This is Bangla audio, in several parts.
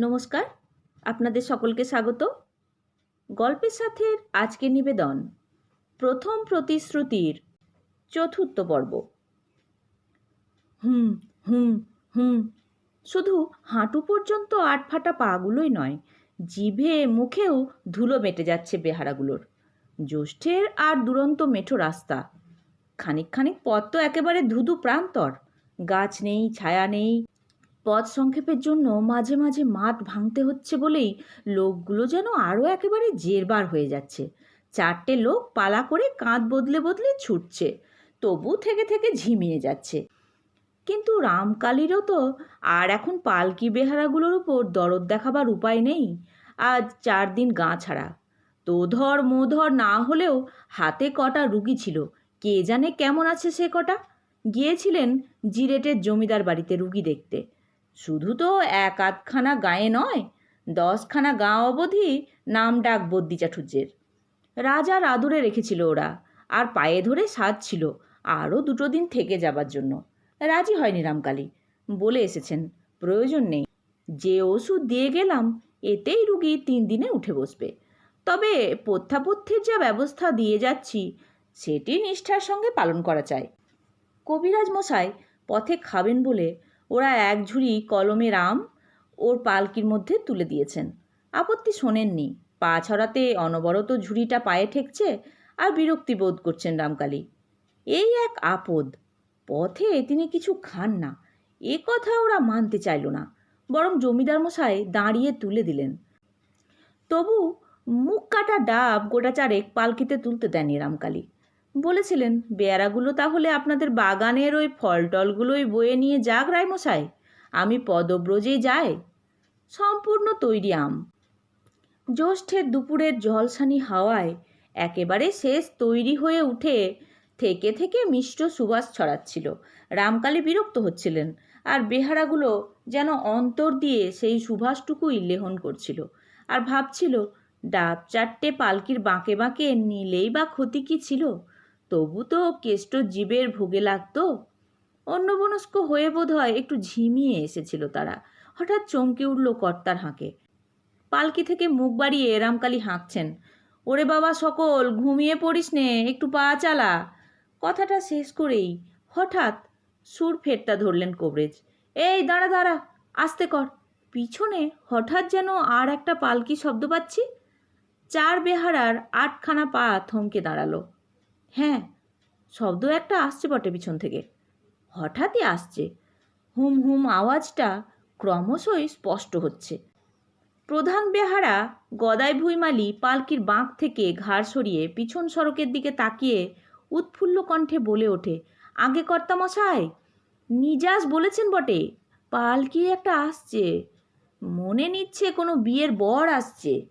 নমস্কার, আপনাদের সকলকে স্বাগত। গল্পের সাথে আজকে নিবেদন, প্রথম প্রতিশ্রুতির চতুর্থ পর্ব। হুম হুম হুম, শুধু হাঁটু পর্যন্ত আটফাটা পাগুলোই নয়, জিভে মুখেও ধুলো মেটে যাচ্ছে বেহারাগুলোর। জ্যৈষ্ঠের আর দুরন্ত মেঠো রাস্তা। খানিক খানিক পথ তো একেবারে ধুধু প্রান্তর। গাছ নেই, ছায়া নেই পথ সংক্ষেপের জন্য মাঝে মাঝে মাঠ ভাঙতে হচ্ছে বলেই লোকগুলো যেন আরও একেবারে জেরবার হয়ে যাচ্ছে। চারটে লোক পালা করে কাঁধ বদলে বদলে ছুটছে, তবু থেকে থেকে ঝিমিয়ে যাচ্ছে। কিন্তু রামকালীরও তো আর এখন পালকি বেহারাগুলোর উপর দরদ দেখাবার উপায় নেই। আজ চার দিন গা ছাড়া। তো তোধর মোধর না হলেও হাতে কটা রুগী ছিল। কে জানে কেমন আছে সে কটা? গিয়েছিলেন জিরেটের জমিদার বাড়িতে রুগী দেখতে। শুধু তো এক আধখানা গায়ে নয়, দশখানা গাঁ অবধি নাম ডাক বদ্যি চাটুর্যের রাজার আদরে রেখেছিল ওরা, আর পায়ে ধরে সাজছিল আরও দুটো দিন থেকে যাবার জন্য। রাজি হয়নি রামকালী, বলে এসেছেন, প্রয়োজন নেই। যে ওষুধ দিয়ে গেলাম, এতেই রুগী তিন দিনে উঠে বসবে। তবে পথ্যাপথ্যের যা ব্যবস্থা দিয়ে যাচ্ছি, সেটি নিষ্ঠার সঙ্গে পালন করা চাই। কবিরাজ মশাই পথে খাবেন বলে ওরা এক ঝুড়ি কলমের আম ওর পালকির মধ্যে তুলে দিয়েছেন। আপত্তি শোনেননি। পা ছড়াতে অনবরত ঝুড়িটা পায়ে ঠেকছে আর বিরক্তি বোধ করছেন রামকালী। এই এক আপদ। পথে তিনি কিছু খান না। এ কথা ওরা মানতে চাইল না। বরং জমিদার মশাই দাঁড়িয়ে তুলে দিলেন। তবু মুখ কাটা ডাব গোটা চারেক পালকিতে তুলতে দেননি রামকালী। বলেছিলেন, বেয়ারাগুলো তাহলে আপনাদের বাগানের ওই ফল টলগুলোই বয়ে নিয়ে যাক, রায়মশাই। আমি পদব্রজে যাই। সম্পূর্ণ তৈরি আম। জ্যৈষ্ঠের দুপুরের জলসানি হাওয়ায় একেবারে শেষ তৈরি হয়ে উঠে থেকে থেকে মিষ্ট সুবাস ছড়াচ্ছিল। রামকালী বিরক্ত হচ্ছিলেন, আর বেহারাগুলো যেন অন্তর দিয়ে সেই সুভাষটুকুই লেহন করছিল, আর ভাবছিল, ডাব চারটে পালকির বাঁকে বাঁকে নিলেই বা ক্ষতি কী ছিল? তবু তো কেষ্ট জীবের ভোগে লাগতো। অন্যমনস্ক হয়ে বোধ হয় একটু ঝিমিয়ে এসেছিল তারা। হঠাৎ চমকে উঠল কর্তার হাঁকে। পালকি থেকে মুখ বাড়িয়ে রামকালী হাঁকছেন। ওরে বাবা সকল, ঘুমিয়ে পড়িস নে, একটু পা চালা। কথাটা শেষ করেই হঠাৎ সুর ফেরটা ধরলেন কবরেজ। এই, দাঁড়া দাঁড়া, আস্তে কর। পিছনে হঠাৎ যেন আর একটা পালকি শব্দ পাচ্ছি? চার বেহারার আটখানা পা থমকে দাঁড়াল। হ্যাঁ শব্দ একটা আসছে বটে পিছন থেকে। হঠাৎই আসছে। হুম হুম আওয়াজটা ক্রমশই স্পষ্ট হচ্ছে। প্রধান বেহারা গদাই ভুইমালি পালকির বাঁক থেকে ঘাড় সরিয়ে পিছন সড়কের দিকে তাকিয়ে উৎফুল্ল কণ্ঠে বলে ওঠে, আগে কর্তামশাই, নিজাস বলেছেন বটে, পালকি একটা আসছে। মনে নিচ্ছে কোনো বিয়ের বর আসছে।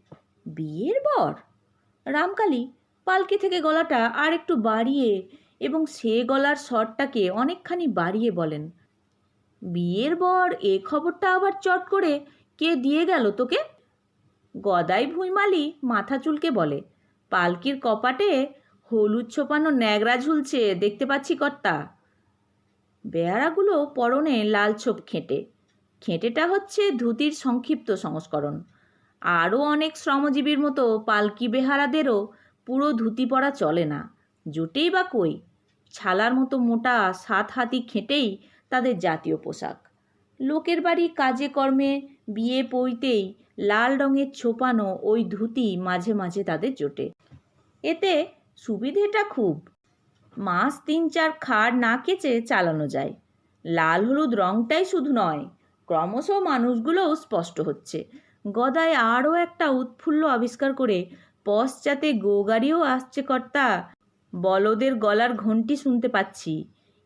বিয়ের বর? রামকালী পালকি থেকে গলাটা আর একটু বাড়িয়ে এবং সে গলার স্বরটাকে অনেকখানি বাড়িয়ে বলেন, বিয়ের বর, এ খবরটা আবার চট করে কে দিয়ে গেল তোকে? গদাই ভুঁইমালি মাথা চুলকে বলে, পালকির কপাটে হলুদ ছোপানো ন্যাগরা ঝুলছে, দেখতে পাচ্ছি কর্তা। বেয়ারাগুলো পরনে লাল ছোপ খেঁটে, খেঁটেটা হচ্ছে ধুতির সংক্ষিপ্ত সংস্করণ। আরও অনেক শ্রমজীবীর মতো পালকি বেহারাদেরও পুরো ধুতি পরা চলে না। জোটেই বা কই? ছালার মতো মোটা সাত হাতি খেটেই তাদের জাতীয় পোশাক। লোকের বাড়ি কাজে কর্মে বিয়ে পইতেই লাল রঙের ছোপানো ওই ধুতি মাঝে মাঝে তাদের জোটে। এতে সুবিধেটা খুব। মাস তিন চার খাড় না কেচে চালানো যায়। লাল হলুদ রঙটাই শুধু নয়, ক্রমশ মানুষগুলোও স্পষ্ট হচ্ছে। গদায় আরও একটা উৎফুল্ল আবিষ্কার করে পশ্চাতে গোগাড়িও আসছে, কর্তা। বলদের গলার ঘন্টি শুনতে পাচ্ছি।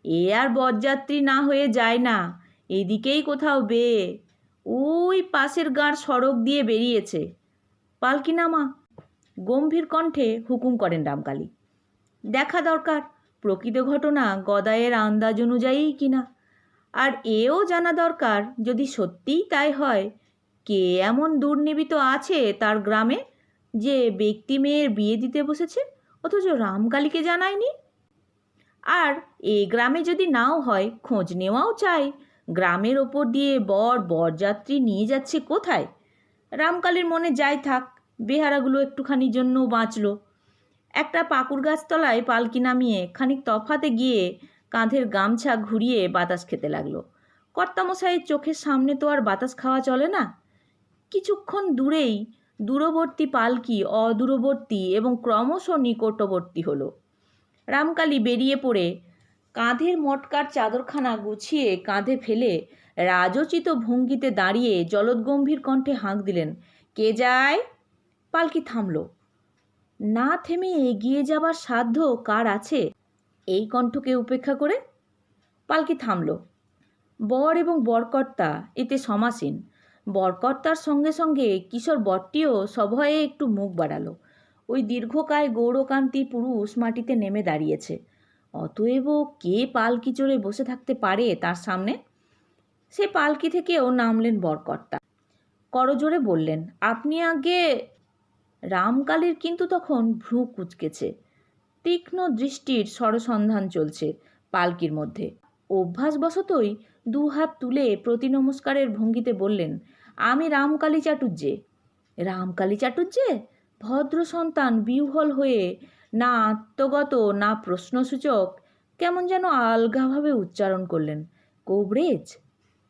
এ আর বরযাত্রী না হয়ে যায় না। এদিকেই কোথাও বেয়ে ওই পাশের গাঁর সড়ক দিয়ে বেরিয়েছে। পালকি নামা গম্ভীর কণ্ঠে হুকুম করেন রামকালী। দেখা দরকার, প্রকৃত ঘটনা গদায়ের আন্দাজ অনুযায়ী কিনা আর এও জানা দরকার, যদি সত্যিই তাই হয়, কে এমন দুর্নিবিত আছে তার গ্রামে? যে ব্যক্তি মেয়ের বিয়ে দিতে বসেছে, অথচ রামকালীকে জানায়নি? আর এ গ্রামে যদি নাও হয়, খোঁজ নেওয়াও চাই। গ্রামের ওপর দিয়ে বর বরযাত্রী নিয়ে যাচ্ছে কোথায়? রামকালীর মনে যাই থাক, বেহারাগুলো একটুখানির জন্য বাঁচল। একটা পাকুর গাছতলায় পালকি নামিয়ে খানিক তফাতে গিয়ে কাঁধের গামছা ঘুরিয়ে বাতাস খেতে লাগল। কর্তামশাইয়ের চোখের সামনে তো আর বাতাস খাওয়া চলে না। কিছুক্ষণ দূরেই দূরবর্তী পালকি অদূরবর্তী এবং ক্রমশ নিকটবর্তী হলো। রামকালী বেরিয়ে পড়ে কাঁধের মটকার চাদরখানা গুছিয়ে কাঁধে ফেলে রাজচিত ভঙ্গিতে দাঁড়িয়ে জলদগম্ভীর কণ্ঠে হাঁক দিলেন, কে যায়? পালকি থামল, না থেমে এগিয়ে যাবার সাধ্য কার আছে? এই কণ্ঠকে উপেক্ষা করে পালকি থামল, বর এবং বরকর্তা, এতে সমাসীন। বরকর্তার সঙ্গে সঙ্গে কিশোর বরটিও সভয়ে একটু মুখ বাড়ালো। ওই দীর্ঘকায় গৌরকান্তি পুরুষ মাটিতে নেমে দাঁড়িয়েছে। অতএব কে পালকি চড়ে বসে থাকতে পারে তার সামনে? সে পালকি থেকেও নামলেন বরকর্তা করজোরে বললেন, আপনি আগে রামকালীর কিন্তু তখন ভ্রু কুচকেছে। তীক্ষ্ণ দৃষ্টির সরসন্ধান চলছে পালকির মধ্যে। অভ্যাসবশতই দু হাত তুলে প্রতি নমস্কারের ভঙ্গিতে বললেন, আমি রামকালী চাটুর্যে রামকালী চাটুর্যে ভদ্র সন্তান, বিহ্বল হয়ে, না আত্মগত, না প্রশ্নসূচক, কেমন যেন আলগাভাবে উচ্চারণ করলেন। কোবরেজ?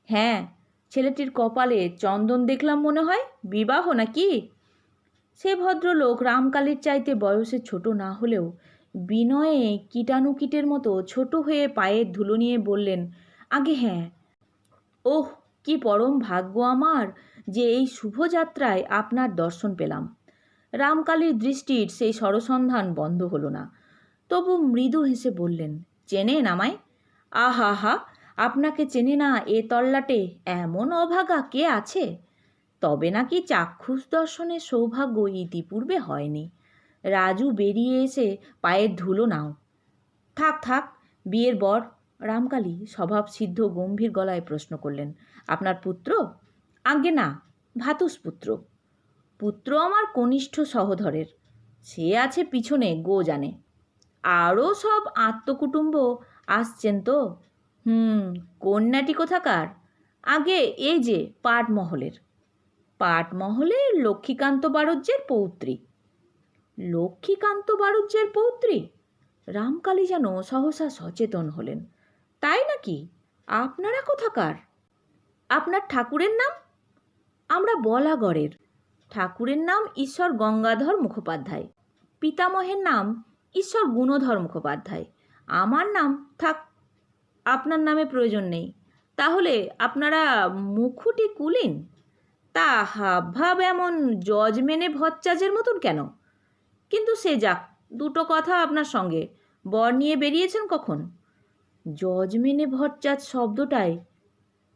হ্যাঁ ছেলেটির কপালে চন্দন দেখলাম মনে হয়, বিবাহ নাকি? সে ভদ্রলোক রামকালীর চাইতে বয়সে ছোট না হলেও বিনয়ে কীটাণুকীটের মতো ছোট হয়ে পায়ের ধুলো নিয়ে বললেন, আগে হ্যাঁ। ওহ, কি পরম ভাগ্য আমার যে এই শুভযাত্রায় আপনার দর্শন পেলাম। রামকালীর দৃষ্টির সেই সরসন্ধান বন্ধ হলো না। তবু মৃদু হেসে বললেন, চেনেন আমায়? আহা হা আপনাকে চেনে না এ তল্লাটে এমন অভাগা কে আছে? তবে নাকি চাক্ষুষ দর্শনের সৌভাগ্য ইতিপূর্বে হয়নি। রাজু বেরিয়ে এসে পায়ের ধুলো নাও। থাক থাক, বিয়ের বর রামকালী স্বভাব সিদ্ধ গম্ভীর গলায় প্রশ্ন করলেন, আপনার পুত্র? আজ্ঞে, না, ভাতুস পুত্র। পুত্র আমার কনিষ্ঠ সহধরের সে আছে পিছনে, গো জানে। আরও সব আত্মকুটুম্ব আসছেন তো? হুম, কন্যাটি কোথাকার? আগে এই যে, পাটমহলের। পাটমহলের লক্ষ্মীকান্ত বাড়ুজ্যের পৌত্রী। লক্ষ্মীকান্ত বাড়ুজ্যের পৌত্রী? রামকালী যেন সহসা সচেতন হলেন। তাই নাকি? আপনারা কোথাকার? আপনার ঠাকুরের নাম? আমরা বলাগড়ের। ঠাকুরের নাম ঈশ্বর গঙ্গাধর মুখোপাধ্যায়। পিতামহের নাম ঈশ্বর গুণধর মুখোপাধ্যায়। আমার নাম, থাক, আপনার নামে প্রয়োজন নেই। তাহলে আপনারা মুখুটি কুলিন? তা হাবভাব এমন জজ মেনে ভচ্চাজের মতন কেন? কিন্তু সে যাক, দুটো কথা আপনার সঙ্গে। বর নিয়ে বেরিয়েছেন কখন? জজ মেনে ভট্টাচ শব্দটায়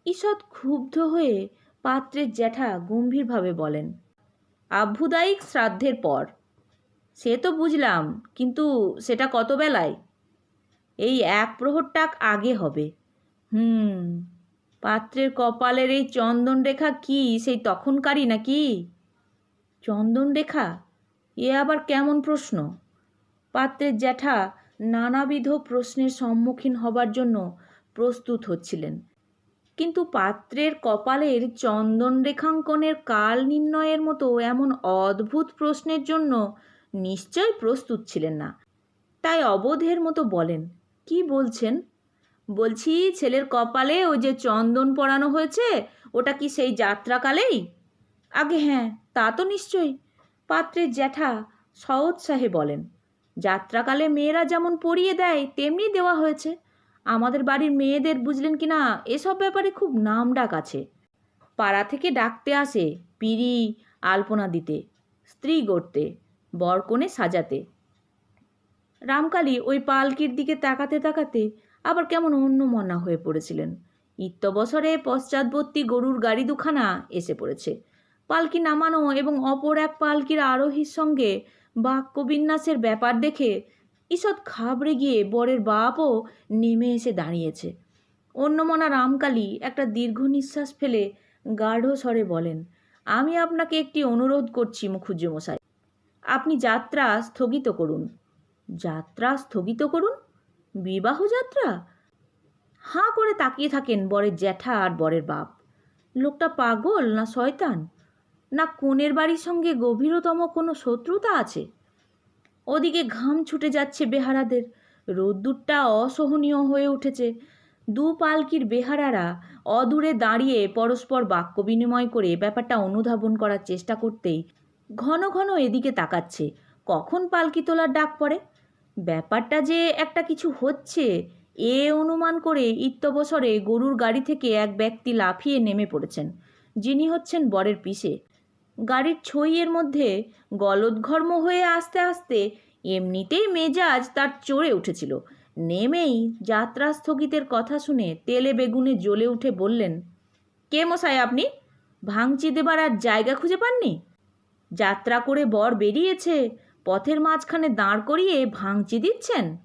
ঈষৎ ক্ষুব্ধ হয়ে পাত্রের জ্যাঠা গম্ভীরভাবে বলেন, আভ্যুদায়িক শ্রাদ্ধের পর। সে তো বুঝলাম, কিন্তু সেটা কত বেলায় এই এক প্রহরটাক আগে হবে। হুম, পাত্রের কপালের এই চন্দন রেখা কি, সেই তখনকারই নাকি? চন্দন রেখা এ আবার কেমন প্রশ্ন? পাত্রের জ্যাঠা নানাবিধ প্রশ্নের সম্মুখীন হবার জন্য প্রস্তুত হচ্ছিলেন। কিন্তু পাত্রের কপালের চন্দন রেখাঙ্কনের কাল নির্ণয়ের মতো এমন অদ্ভুত প্রশ্নের জন্য নিশ্চয় প্রস্তুত ছিলেন না। তাই অবোধের মতো বলেন, কি বলছেন? বলছি, ছেলের কপালে ওই যে চন্দন পরানো হয়েছে, ওটা কি সেই যাত্রাকালেই? আগে হ্যাঁ তা তো নিশ্চয়ই। পাত্রের জ্যাঠা সৎসাহে বলেন, যাত্রাকালে মেয়েরা যেমন পরিয়ে দেয়, তেমনি দেওয়া হয়েছে। আমাদের বাড়ির মেয়েদের, বুঝলেন কি না, এসব ব্যাপারে খুব নাম ডাক আছে। পাড়া থেকে ডাকতে আসে, পিড়ি, আলপনা দিতে, স্ত্রী গড়তে বরকনে সাজাতে। রামকালী ওই পালকির দিকে তাকাতে তাকাতে আবার কেমন অন্য মনা হয়ে পড়েছিলেন। ইত্যবসরে পশ্চাৎবর্তী গরুর গাড়ি দুখানা এসে পড়েছে। পালকি নামানো এবং অপর এক পালকির আরোহীর সঙ্গে বাক্যবিন্যাসের ব্যাপার দেখে ঈষৎ খাবড়ে গিয়ে বরের বাপও নেমে এসে দাঁড়িয়েছে। অন্যমনা রামকালী একটা দীর্ঘ নিঃশ্বাস ফেলে গাঢ় স্বরে বলেন, আমি আপনাকে একটি অনুরোধ করছি মুখুজ্জমশাই আপনি যাত্রা স্থগিত করুন। যাত্রা স্থগিত করুন? বিবাহ যাত্রা? হাঁ করে তাকিয়ে থাকেন বরের জ্যাঠা আর বরের বাপ। লোকটা পাগল না শয়তান? না কোনের বাড়ির সঙ্গে গভীরতম কোনো শত্রুতা আছে? ওদিকে ঘাম ছুটে যাচ্ছে বেহারাদের। রোদ্দুরটা অসহনীয় হয়ে উঠেছে। দু পালকির বেহারারা অদূরে দাঁড়িয়ে পরস্পর বাক্য বিনিময় করে ব্যাপারটা অনুধাবন করার চেষ্টা করতেই ঘন ঘন এদিকে তাকাচ্ছে। কখন পালকি তোলার ডাক পড়ে? ব্যাপারটা যে একটা কিছু হচ্ছে, এ অনুমান করে ইত্যবসরে গরুর গাড়ি থেকে এক ব্যক্তি লাফিয়ে নেমে পড়েছেন। যিনি হচ্ছেন বরের পিসে। গাড়ির ছইয়ের মধ্যে গলদঘর্ম হয়ে আস্তে আস্তে এমনিতেই মেজাজ তার চড়ে উঠেছিল। নেমেই যাত্রা স্থগিতের কথা শুনে তেলে বেগুনে জ্বলে উঠে বললেন, কে মশাই আপনি? ভাঙচি দেবার আর জায়গা খুঁজে পাননি? যাত্রা করে বর বেরিয়েছে, পথের মাঝখানে দাঁড় করিয়ে ভাঙচি দিচ্ছেন?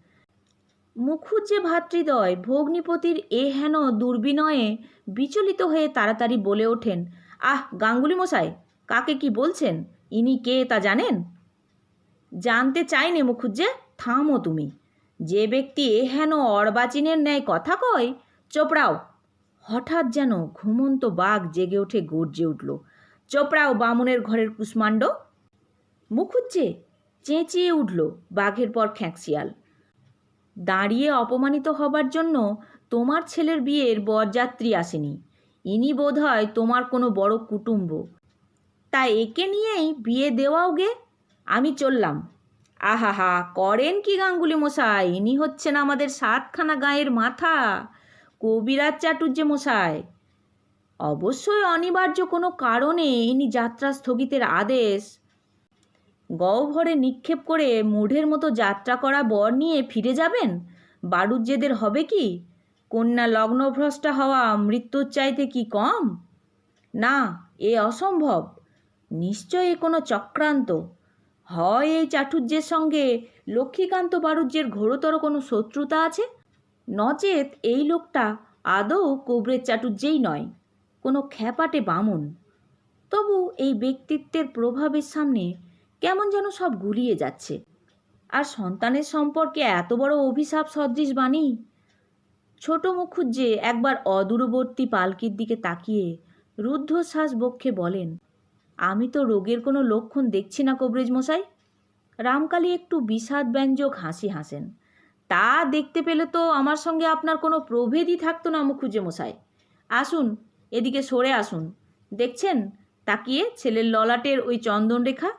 মুখুজ্জে ভাতৃদয় ভগ্নিপতির এ হেন দুর্বিনয়ে বিচলিত হয়ে তাড়াতাড়ি বলে ওঠেন, আহ, গাঙ্গুলি মশাই কাকে কি বলছেন? ইনি কে তা জানেন? জানতে চাইনি মুখুজ্জে, থামো তুমি। যে ব্যক্তি এ হেন অর্বাচীনের ন্যায় কথা কয়, চোপড়াও। হঠাৎ যেন ঘুমন্ত বাঘ জেগে ওঠে গর্জে উঠল, চোপড়াও বামুনের ঘরের কুষ্মাণ্ড। মুখুজ্জে চেঁচিয়ে উঠল বাঘের পর খ্যাঁকশিয়াল। দাঁড়িয়ে অপমানিত হবার জন্য তোমার ছেলের বিয়ের বরযাত্রী আসেনি। ইনি বোধ হয় তোমার কোনো বড় কুটুম্ব। তা একে নিয়েই বিয়ে দেওয়াও গে। আমি চললাম। আহাহা, করেন কি গাঙ্গুলি মশাই? ইনি হচ্ছেন আমাদের সাতখানা গায়ের মাথা। কবিরাজ চাটুর্যে মশাই। অবশ্যই অনিবার্য কোনো কারণে ইনি যাত্রা স্থগিতের আদেশ। গহ্বরে নিক্ষেপ করে মুঢের মতো যাত্রা করা বর নিয়ে ফিরে যাবেন? বারুজ্যেদের হবে কি? কন্যা লগ্নভ্রষ্টা হওয়া মৃত্যুর চাইতে কি কম? না, এ অসম্ভব। নিশ্চয় এ কোনো চক্রান্ত। হয় এই চাটুর্যের সঙ্গে লক্ষ্মীকান্ত বারুজ্যের ঘোরতর কোনো শত্রুতা আছে? নচেত এই লোকটা আদৌ কোবরের চাটুর্যেই নয়, কোনো খ্যাপাটে বামুন। তবু এই ব্যক্তিত্বের প্রভাবের সামনে কেমন যেন সব গুলিয়ে যাচ্ছে। আর সন্তানের সম্পর্কে এত বড় অভিশাপ সদৃশ বাণী? ছোট মুখুজ্জে একবার অদূরবর্তী পালকির দিকে তাকিয়ে রুদ্ধশ্বাস বক্ষে বলেন আমি তো রোগের কোনো লক্ষণ দেখছি না, কবরেজ মশাই। রামকালী একটু বিষাদ ব্যঞ্জক হাসি হাসেন। তা দেখতে পেলে তো আমার সঙ্গে আপনার কোনো প্রভেদই থাকতো না মুখুজ্জে মশাই। আসুন, এদিকে সরে আসুন। দেখছেন? তাকিয়ে ছেলের ললাটের ওই চন্দন রেখা?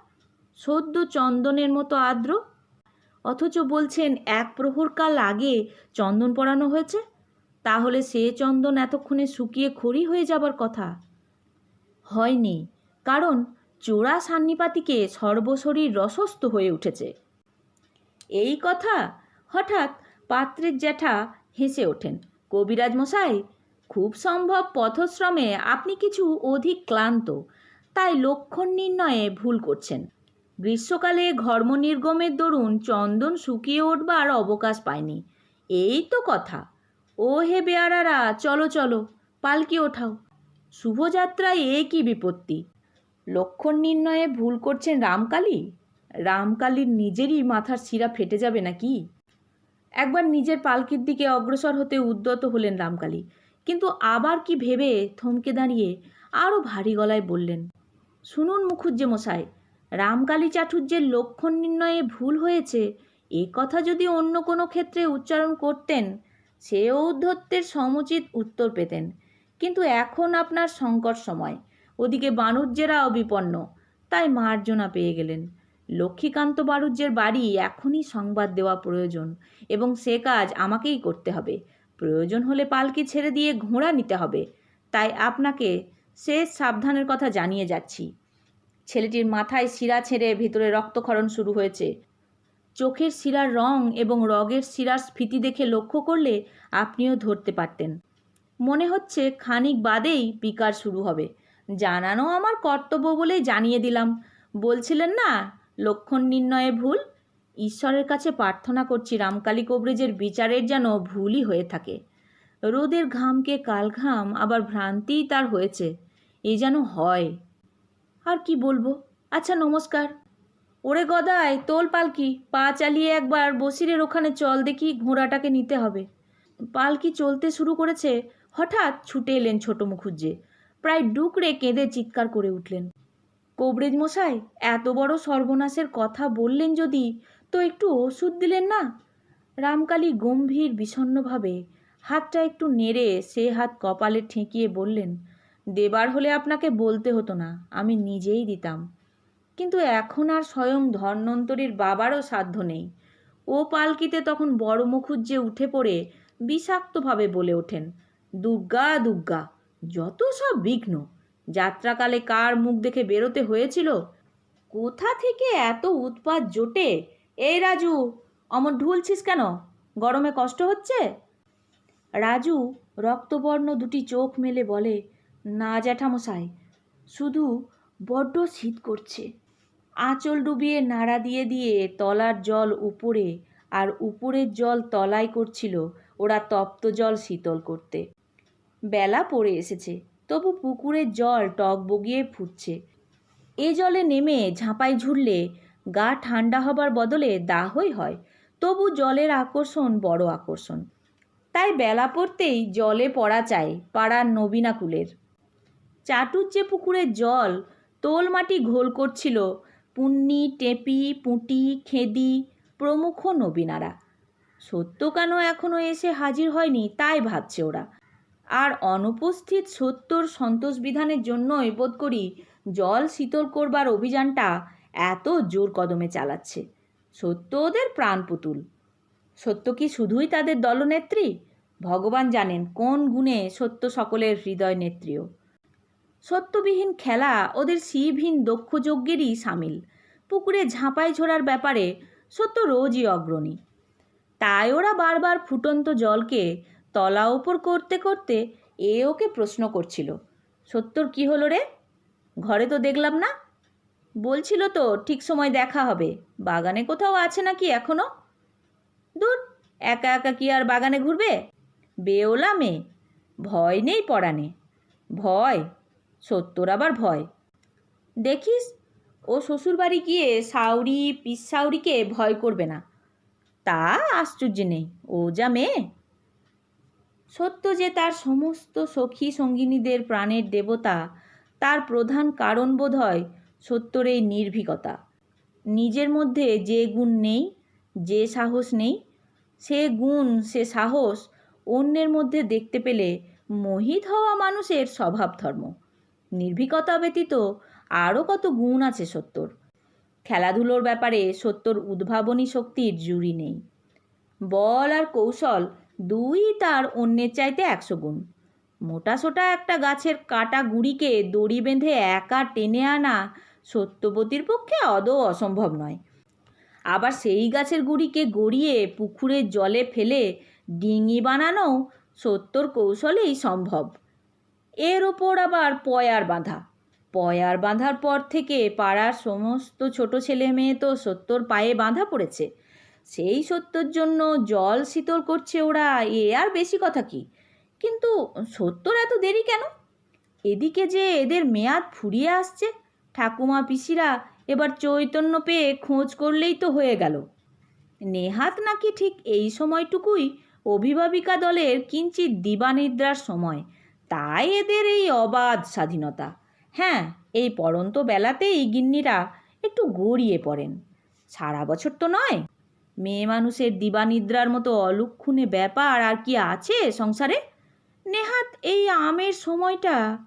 সদ্য চন্দনের মতো আর্দ্র। অথচ বলছেন, এক প্রহরকাল আগে চন্দন পরানো হয়েছে। তাহলে সে চন্দন এতক্ষণে শুকিয়ে খড়ি হয়ে যাবার কথা? হয়নি। কারণ চোরা সান্নিপাতিকে সর্বশরীর রসস্থ হয়ে উঠেছে। এই কথা হঠাৎ পাত্রের জ্যাঠা হেসে ওঠেন, কবিরাজ মশাই, খুব সম্ভব পথশ্রমে আপনি কিছু অধিক ক্লান্ত, তাই লক্ষণ নির্ণয়ে ভুল করছেন। গ্রীষ্মকালে ঘর্ম নির্গমের দরুন চন্দন শুকিয়ে উঠবার অবকাশ পায়নি এই তো কথা। ও হে বেয়ারারা, চলো চলো, পালকি ওঠাও। শুভযাত্রায় এ কি বিপত্তি? লক্ষণ নির্ণয়ে ভুল করছেন রামকালী? রামকালীর নিজেরই মাথার শিরা ফেটে যাবে নাকি? একবার নিজের পালকির দিকে অগ্রসর হতে উদ্যত হলেন রামকালী। কিন্তু আবার কি ভেবে থমকে দাঁড়িয়ে আরও ভারী গলায় বললেন, শুনুন মুখুজ্জে মশাই রামকালী চাটুর্যের লক্ষণ নির্ণয়ে ভুল হয়েছে। এ কথা যদি অন্য কোনো ক্ষেত্রে উচ্চারণ করতেন সে ঔদ্ধত্যের সমুচিত উত্তর পেতেন। কিন্তু এখন আপনার সংকট সময়। ওদিকে বাণুজ্যেরাও বিপন্ন তাই মার্জনা পেয়ে গেলেন। লক্ষ্মীকান্ত বাণুজ্যের বাড়ি এখনই সংবাদ দেওয়া প্রয়োজন এবং সে কাজ আমাকেই করতে হবে। প্রয়োজন হলে পালকি ছেড়ে দিয়ে ঘোড়া নিতে হবে। তাই আপনাকে শেষ সাবধানের কথা জানিয়ে যাচ্ছি। ছেলেটির মাথায় শিরা ছেড়ে ভিতরে রক্তক্ষরণ শুরু হয়েছে। চোখের শিরার রং এবং রগের শিরার স্ফীতি দেখে লক্ষ্য করলে আপনিও ধরতে পারতেন। মনে হচ্ছে খানিক বাদেই বিকার শুরু হবে। জানানো আমার কর্তব্য বলেই জানিয়ে দিলাম। বলছিলেন না, লক্ষণ নির্ণয়ে ভুল? ঈশ্বরের কাছে প্রার্থনা করছি রামকালী কবরেজের বিচারের যেন ভুলই হয়ে থাকে। রোদের ঘামকে কালঘাম, আবার ভ্রান্তিই তার হয়েছে। এ যেন হয়। আর কি বলব? আচ্ছা নমস্কার। ওরে গদাই, তোল পালকি, পা চালিয়ে একবার বসিরের ওখানে চল, দেখি ঘোড়াটাকে নিতে হবে। পালকি চলতে শুরু করেছে, হঠাৎ ছুটে এলেন ছোট মুখুজ্জে। প্রায় ডুকরে কেঁদে চিৎকার করে উঠলেন। কবরেজ মশাই, এত বড় সর্বনাশের কথা বললেন যদি, তো একটু ওষুধ দিলেন না? রামকালী গম্ভীর বিষণ্ণভাবে হাতটা একটু নেড়ে সে হাত কপালে ঠেকিয়ে বললেন, দেবার হলে আপনাকে বলতে হতো না, আমি নিজেই দিতাম। কিন্তু এখন আর স্বয়ং ধন্বন্তরীর বাবারও সাধ্য নেই। ও পালকিতে তখন বড় মুখুজ্জে উঠে পড়ে বিষাক্তভাবে বলে ওঠেন দুর্গা দুর্গা যত সব বিঘ্ন, যাত্রাকালে কার মুখ দেখে বেরোতে হয়েছিল? কোথা থেকে এত উৎপাত জোটে? এই রাজু, অমন ঢুলছিস কেন? গরমে কষ্ট হচ্ছে? রাজু রক্তবর্ণ দুটি চোখ মেলে বলে, না, জ্যাঠামশাই, শুধু বড্ড শীত করছে। আঁচল ডুবিয়ে নাড়া দিয়ে দিয়ে তলার জল উপরে আর উপরের জল তলায় করছিল, ওরা তপ্ত জল শীতল করতে। বেলা পড়ে এসেছে। তবু পুকুরের জল টক বগিয়ে ফুটছে। এ জলে নেমে ঝাঁপাই ঝুললে গা ঠান্ডা হবার বদলে দাহই হয়। তবু জলের আকর্ষণ বড় আকর্ষণ। তাই বেলা পড়তেই জলে পড়া চাই পাড়ার নবীনাকুলের। যে পুকুরের জল, তোল মাটি ঘোল করছিল পুন্নি, টেপি, পুঁটি, খেদি প্রমুখ নবীনারা। সত্য কেন এখনও এসে হাজির হয়নি তাই ভাবছে ওরা। আর অনুপস্থিত সত্যর সন্তোষ বিধানের জন্যই বোধ করি জল শীতল করবার অভিযানটা এত জোর কদমে চালাচ্ছে। সত্য ওদের প্রাণ পুতুল। সত্য কি শুধুই তাদের দলনেত্রী? ভগবান জানেন কোন গুণে সত্য সকলের হৃদয় নেত্রীও সত্যবিহীন খেলা ওদের শিবহীন দক্ষযজ্ঞেরই সামিল। পুকুরে ঝাঁপাই ছোড়ার ব্যাপারে সত্য রোজই অগ্রণী। তাই ওরা বারবার ফুটন্ত জলকে তলা উপর করতে করতে এ ওকে প্রশ্ন করছিল সত্যর কি হলো রে? ঘরে তো দেখলাম না? বলছিল তো, ঠিক সময় দেখা হবে। বাগানে কোথাও আছে নাকি এখনও? দূর, একা একা কি আর বাগানে ঘুরবে? বেওলা মেয়ে, ভয় নেই পড়ানে। ভয়? সত্যর আবার ভয়? দেখিস, ও শ্বশুরবাড়ি গিয়ে সাউরি পিসাউরিকে ভয় করবে না। তা আশ্চর্য নেই, ও যা মেয়ে। সত্য যে তার সমস্ত সখী সঙ্গিনীদের প্রাণের দেবতা, তার প্রধান কারণ বোধ হয় সত্যর এই নির্ভীকতা। নিজের মধ্যে যে গুণ নেই, যে সাহস নেই, সে গুণ, সে সাহস অন্যের মধ্যে দেখতে পেলে মোহিত হওয়া মানুষের স্বভাব ধর্ম নির্ভীকতা ব্যতীত আরও কত গুণ আছে সত্যর? খেলাধুলোর ব্যাপারে সত্যর উদ্ভাবনী শক্তির জুড়ি নেই। বল আর কৌশল দুই তার অন্যের চাইতে একশো গুণ। মোটা সোটা একটা গাছের কাটা গুঁড়িকে দড়ি বেঁধে একা টেনে আনা সত্যবতীর পক্ষে আদৌ অসম্ভব নয়। আবার সেই গাছের গুঁড়িকে গড়িয়ে পুকুরের জলে ফেলে ডিঙি বানানোও সত্যর কৌশলেই সম্ভব। এর ওপর আবার পয়ার বাঁধা। পয়ার বাঁধার পর থেকে পাড়ার সমস্ত ছোট ছেলে মেয়ে তো সত্যর পায়ে বাঁধা পড়েছে। সেই সত্যর জন্য জল শীতল করছে ওরা, এ আর বেশি কথা কি? কিন্তু সত্যর এত দেরি কেন? এদিকে যে এদের মেয়াদ ফুরিয়ে আসছে, ঠাকুমা পিসিরা এবার চৈতন্য পেয়ে খোঁজ করলেই তো হয়ে গেল। নেহাত নাকি ঠিক এই সময়টুকুই অভিভাবিকা দলের কিঞ্চিত দিবানিদ্রার সময়। তাই এদের এই অবাধ স্বাধীনতা। হ্যাঁ এই পড়ন্ত বেলাতেই গিন্নিরা একটু গড়িয়ে পড়েন। সারা বছর তো নয়। মেয়ে মানুষের দিবানিদ্রার মতো অলক্ষণে ব্যাপার আর কি আছে সংসারে? নেহাত এই আমের সময়টা।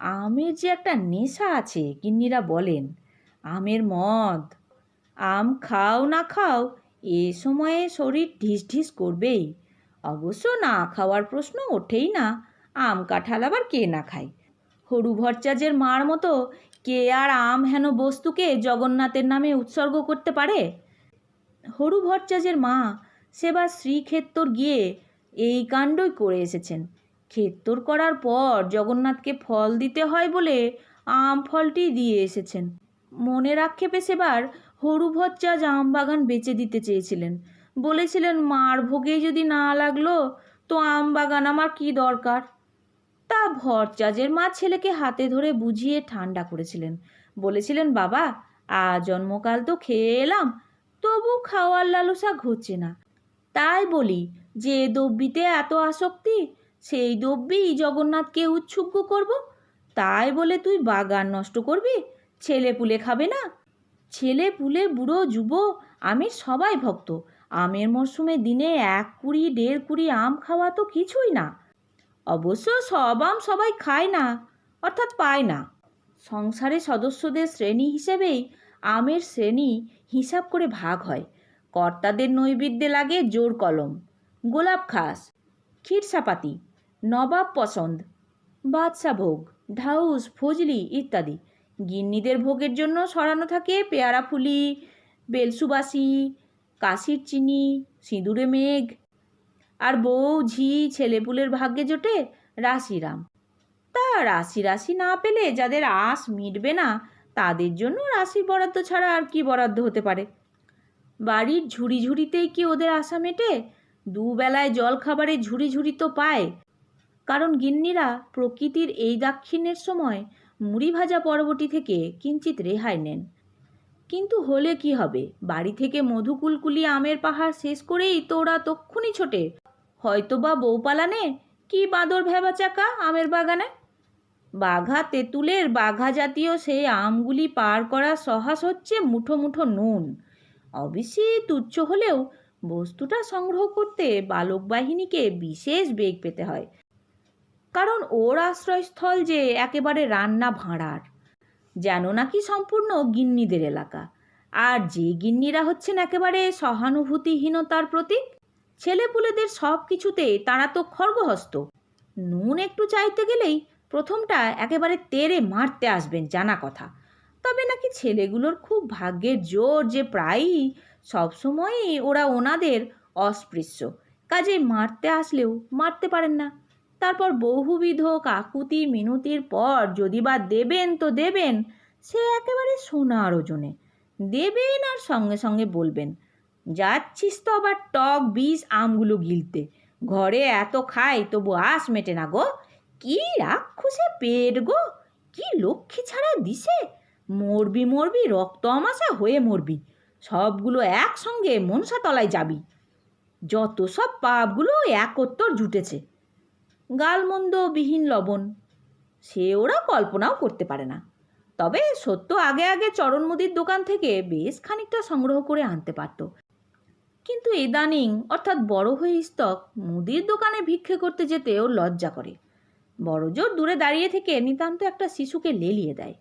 আমের যে একটা নেশা আছে, গিন্নিরা বলেন। আমের মদ। আম খাও না খাও, এ সময়ে শরীর ঢিস ঢিস করবেই। অবশ্য না খাওয়ার প্রশ্ন ওঠেই না। আম কাঁঠাল আবার কে না খায়? হরু ভট্টাচার্যের মার মতো কে আর আম হেন বস্তুকে জগন্নাথের নামে উৎসর্গ করতে পারে? হরু ভট্টাচার্যের মা সেবার শ্রীক্ষেত্তর গিয়ে এই কাণ্ডই করে এসেছেন। ক্ষেত্তর করার পর জগন্নাথকে ফল দিতে হয় বলে আম ফলটি দিয়ে এসেছেন। মনের আক্ষেপে সেবার হরু ভট্টাচ আম বাগান বেচে দিতে চেয়েছিলেন। বলেছিলেন, মার ভোগেই যদি না লাগল, তো আম বাগান আমার কি দরকার? তা ভরচাজের মা ছেলেকে হাতে ধরে বুঝিয়ে ঠান্ডা করেছিলেন। বলেছিলেন, বাবা আ জন্মকাল তো খেয়ে এলাম তবু খাওয়ার লালসা ঘটছে না। তাই বলি, যে দব্যিতে এত আসক্তি, সেই দব্যিই জগন্নাথকে উৎসুগ্গ করব? তাই বলে তুই বাগান নষ্ট করবি? ছেলে পুলে খাবে না? ছেলে পুলে বুড়ো যুব, আমি সবাই ভক্ত। আমের মরশুমে দিনে এক কুড়ি, দেড় কুড়ি আম খাওয়া তো কিছুই না। অবশ্য সব আম সবাই খায় না, অর্থাৎ পায় না। সংসারে সদস্যদের শ্রেণি হিসেবেই আমের শ্রেণি হিসাব করে ভাগ হয়। কর্তাদের নৈবেদ্যে লাগে জোর কলম। গোলাপ খাস ক্ষীরসাপাতি নবাব পছন্দ, বাদশা ভোগ, ঢাউস, ফজলি ইত্যাদি। গিন্নিদের ভোগের জন্য সরানো থাকে পেয়ারা ফুলি, বেলসুবাসি, কাশির চিনি, সিঁদুরে মেঘ। আর বউ, ঝি, ছেলেপুলের ভাগ্যে জোটে রাশিরাম। তা রাশি রাশি না পেলে যাদের আশ মিটবে না তাদের জন্য রাশি বরাদ্দ ছাড়া আর কি বরাদ্দ হতে পারে? বাড়ির ঝুড়ি ঝুড়িতেই কি ওদের আশা মেটে? দুবেলায় জল খাবারে ঝুড়ি ঝুড়ি তো পায়। কারণ গিন্নিরা প্রকৃতির এই দাক্ষিণ্যের সময় মুড়ি ভাজা পরবটি থেকে কিঞ্চিত রেহাই নেন। কিন্তু হলে কি হবে? বাড়ি থেকে মধুকুলকুলি আমের পাহাড় শেষ করেই তো ওরা তক্ষুনি ছোটে। হয়তো হয়তোবা বউপালানে কি বাঁদর ভেবা চাকা আমের বাগানে? বাঘা তেঁতুলের বাঘা জাতীয় সেই আমগুলি পার করা সহাস হচ্ছে মুঠো মুঠো নুন। অবশ্যই তুচ্ছ হলেও বস্তুটা সংগ্রহ করতে বালক বাহিনীকে বিশেষ বেগ পেতে হয়। কারণ ওর আশ্রয়স্থল যে একেবারে রান্না ভাঁড়ার। যেন নাকি সম্পূর্ণ গিন্নিদের এলাকা। আর যে গিন্নিরা হচ্ছেন একেবারে সহানুভূতিহীনতার প্রতীক, ছেলেপুলেদের সব কিছুতে তারা তো খর্গহস্ত। নুন একটু চাইতে গেলেই প্রথমটা একেবারে তেরে মারতে আসবেন জানা কথা। তবে নাকি ছেলেগুলোর খুব ভাগ্যের জোর যে প্রায়ই সবসময়ই ওরা ওনাদের অস্পৃশ্য। কাজেই মারতে আসলেও মারতে পারেন না। তারপর বহুবিধ কাকুতি মিনতির পর যদি বা দেবেন তো দেবেন, সে একেবারে সোনার ওজনে। দেবেন আর সঙ্গে সঙ্গে বলবেন, যাচ্ছিস তো আবার টক বিষ আমগুলো গিলতে। ঘরে এত খাই তবু আস মেটে না গো। কি রাক্ষসে পেট গো? কি লক্ষ্মী ছাড়া দিছে মরবি মরবি, রক্ত আমাশা হয়ে মরবি। সবগুলো একসঙ্গে মনসা তলায় যাবি। যত সব পাপগুলো একত্তর জুটেছে। গালমন্দ বিহীন লবণ। সে ওরা কল্পনাও করতে পারে না। তবে সত্য আগে আগে চরণ মুদির দোকান থেকে বেশ খানিকটা সংগ্রহ করে আনতে পারত। কিন্তু ইদানিং অর্থাৎ বড় হয়ে স্তক মুদির দোকানে ভিক্ষে করতে যেতে ও লজ্জা করে। বড়জোর দূরে দাঁড়িয়ে থেকে নিতান্ত একটা শিশুকে লেলিয়ে দেয়।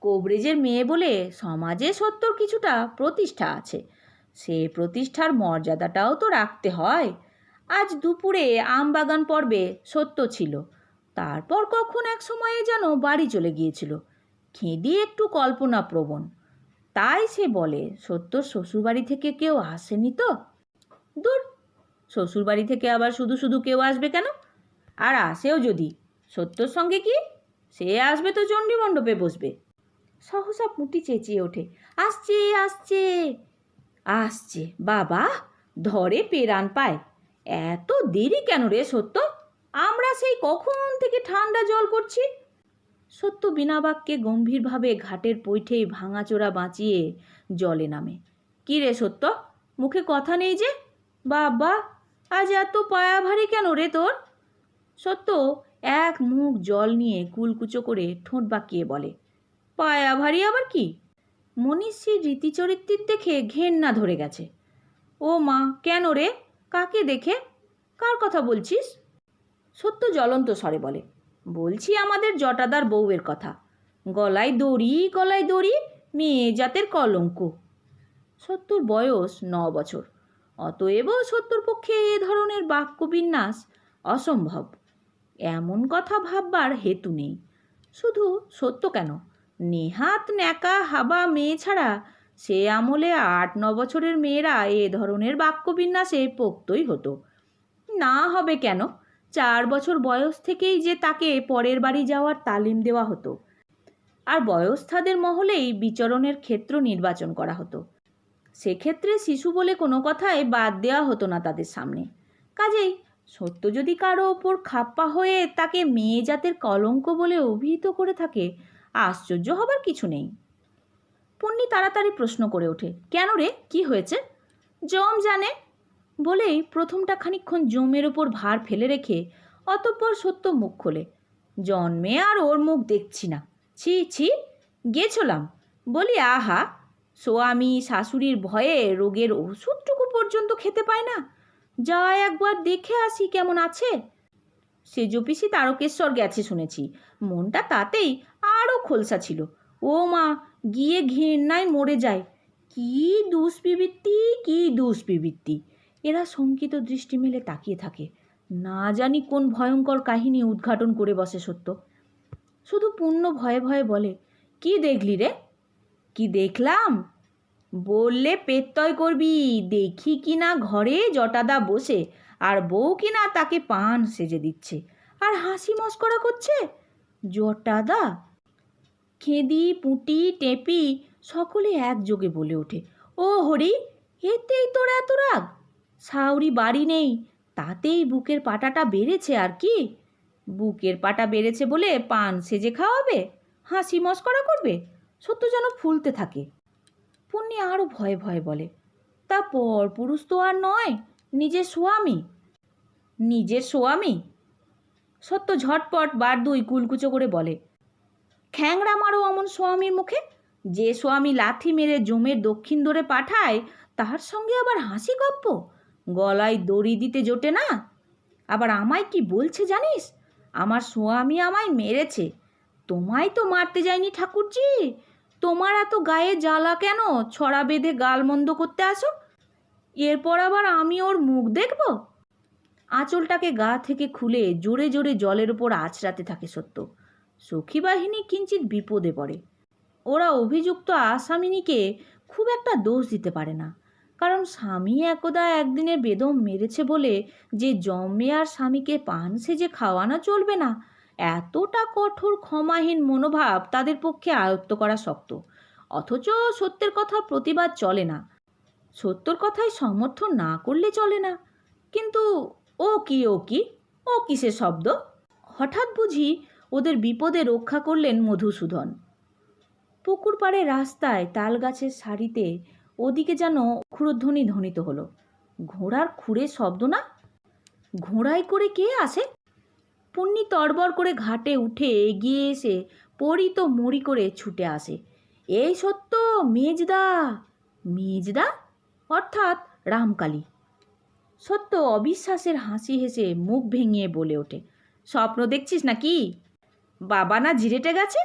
কোবরেজের মেয়ে বলে সমাজে সত্যর কিছুটা প্রতিষ্ঠা আছে। সে প্রতিষ্ঠার মর্যাদাটাও তো রাখতে হয়। আজ দুপুরে আমবাগান পর্বে সত্য ছিল। তারপর কখন এক সময়ে যেন বাড়ি চলে গিয়েছিল। খেঁদি একটু কল্পনাপ্রবণ। তাই সে বলে সত্যর শ্বশুরবাড়ি থেকে কেউ আসেনি তো? দূর, শ্বশুরবাড়ি থেকে আবার শুধু শুধু কেউ আসবে কেন? আর আসেও যদি। সত্যর সঙ্গে কি? সে আসবে তো চণ্ডী মণ্ডপে বসবে। সহসা পুঁটি চেঁচিয়ে ওঠে। আসছে আসছে। আসছে। বাবা, ধরে পেরান পায়। এত দেরি কেন রে সত্য? আমরা সেই কখন থেকে ঠান্ডা জল করছি? সত্য বিনা বাক্যে গম্ভীরভাবে ঘাটের পৈঠেই ভাঙাচোরা বাঁচিয়ে জলে নামে। কি রে সত্য? মুখে কথা নেই যে? বাবা, আজ এত পায়া ভারী কেন রে তোর? সত্য, এক মুখ জল নিয়ে কুলকুচো করে ঠোঁট বাঁকিয়ে বলে, পায়া ভারী আবার কি? মনীষীর রীতিচরিত্রের দেখে ঘেন্না ধরে গেছে, ও মা, কেন রে? কাকে দেখে? কার কথা বলছিস? সত্য জ্বলন্ত স্বরে বলে, বলছি আমাদের জটাদার বউয়ের কথা, গলায় দড়ি গলায় দড়ি, মেয়ে জাতের কলঙ্ক। সত্তর বয়স ন বছর অতএব সত্তর পক্ষে এ ধরনের বাক্য বিন্যাস অসম্ভব। এমন কথা ভাববার হেতু নেই। শুধু সত্য কেন? নেহাত ন্যাকা হাবা মেয়ে ছাড়া সে আমলে আট ন বছরের মেয়েরা এ ধরনের বাক্যবিন্যাসে পোক্তই হতো। না হবে কেন? চার বছর বয়স থেকেই যে তাকে পরের বাড়ি যাওয়ার তালিম দেওয়া হতো। আর বয়স্থাদের মহলেই বিচরণের ক্ষেত্র নির্বাচন করা হতো। সেক্ষেত্রে শিশু বলে কোনো কথাই বাদ দেওয়া হতো না তাদের সামনে। কাজেই সত্য যদি কারও ওপর খাপ্পা হয়ে তাকে মেয়ে জাতের কলঙ্ক বলে অভিহিত করে থাকে, আশ্চর্য হবার কিছু নেই। পণ্যি তাড়াতাড়ি প্রশ্ন করে ওঠে, কেন রে? কি হয়েছে? জম জানে। বলেই প্রথমটা খানিকক্ষণ জমের ওপর ভার ফেলে রেখে অতঃপর সত্য মুখ খোলে। জন্মে আর ওর মুখ দেখছি না। ছি ছি, গেছলাম। বলি, আহা, স্বামী শাশুড়ির ভয়ে রোগের ওষুধটুকু পর্যন্ত খেতে পায় না? যা একবার দেখে আসি কেমন আছে। সে জপিসি তারকেশ্বর গেছে শুনেছি। মনটা তাতেই আরও খোলসা ছিল। ও মা, গিয়ে ঘেন্নায় মরে যায়। কি দুষ্পিবৃত্তি কি দুষ্পিবৃত্তি এরা শঙ্কিত দৃষ্টি মেলে তাকিয়ে থাকে। না জানি কোন ভয়ঙ্কর কাহিনী উদ্ঘাটন করে বসে সত্য। শুধু পূর্ণ ভয়ে ভয়ে বলে, কি দেখলি রে? কি দেখলাম? বললে পেত্তয় করবি, দেখি কি না ঘরে জটাদা বসে, আর বউ কি না তাকে পান সেজে দিচ্ছে, আর হাসি মস্করা করছে? জটাদা? খেদি, পুঁটি, টেপি সকলে একযোগে বলে ওঠে, ও হরি, এতেই তোর এত রাগ? সাউরি বাড়ি নেই, তাতেই বুকের পাটাটা বেড়েছে আর কি? বুকের পাটা বেড়েছে বলে পান সেজে খাওয়াবে? হাসি মস্করা করবে? সত্য যেন ফুলতে থাকে। পুণ্যি আরও ভয়ে ভয়ে বলে, তা পর পুরুষ তো আর নয়, নিজের স্বামী? নিজের স্বামী? সত্য ঝটপট বার দুই কুলকুচো করে বলে খ্যাংরা মারো অমন স্বামীর মুখে? যে স্বামী লাথি মেরে জমের দক্ষিণ দরে পাঠায় তার সঙ্গে আবার হাসি গপ্প? গলায় দড়ি দিতে জোটে না? আবার আমায় কি বলছে জানিস? আমার স্বামী আমায় মেরেছে। তোমায় তো মারতে যায়নি ঠাকুরজি। তোমার এত গায়ে জ্বালা কেন? ছড়া বেঁধে গালমন্দ করতে আসো। এরপর আবার আমি ওর মুখ দেখব? আঁচলটাকে গা থেকে খুলে জোরে জোরে জলের ওপর আছড়াতে থাকে সত্য। সখী বাহিনী কিঞ্চিত বিপদে পড়ে। ওরা অভিযুক্ত আসামিনীকে খুব একটা দোষ দিতে পারে না। কারণ স্বামী একদা একদিনে বেদম মেরেছে বলে যে জমে আর স্বামীকে পান সেজে খাওয়ানো চলবে না। এতটা কঠোর ক্ষমাহীন মনোভাব তাদের পক্ষে আয়ত্ত করা শক্ত। অথচ সত্যের কথা প্রতিবাদ চলে না। সত্যর কথায় সমর্থন না করলে চলে না। কিন্তু ও কি ও কি? ও কিসের শব্দ? হঠাৎ বুঝি ওদের বিপদে রক্ষা করলেন মধুসূদন। পুকুর পাড়ে রাস্তায় তাল গাছের সারিতে ওদিকে যেন ক্ষুরধ্বনি ধ্বনিত হলো। ঘোড়ার খুঁড়ে শব্দ না? ঘোড়ায় করে কে আসে? পুণ্যি তড়বড় করে ঘাটে উঠে এগিয়ে এসে পরিত মরি করে ছুটে আসে। এই সত্য, মেজদা? মেজদা? অর্থাৎ রামকালী। সত্য অবিশ্বাসের হাসি হেসে মুখ ভেঙিয়ে বলে ওঠে। স্বপ্ন দেখছিস নাকি? বাবা না জিরেটে গেছে?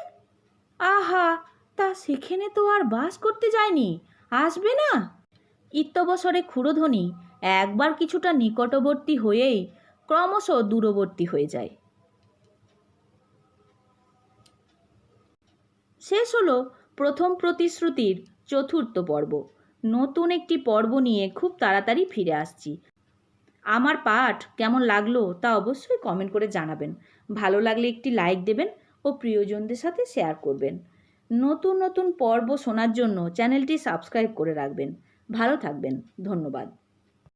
আহা, তা সেখানে তো আর বাস করতে যায়নি। আসবে না? ইত্যবসরে ক্ষুরধ্বনি একবার কিছুটা নিকটবর্তী হয়েই ক্রমশ দূরবর্তী হয়ে যায়। শেষ হলো প্রথম প্রতিশ্রুতির চতুর্থ পর্ব। নতুন একটি পর্ব নিয়ে খুব তাড়াতাড়ি ফিরে আসছি। আমার পাঠ কেমন লাগল তা অবশ্যই কমেন্ট করে জানাবেন। ভালো লাগলে একটি লাইক দেবেন ও প্রিয়জনদের সাথে শেয়ার করবেন। নতুন নতুন পর্ব শোনার জন্য চ্যানেলটি সাবস্ক্রাইব করে রাখবেন। ভালো থাকবেন। ধন্যবাদ।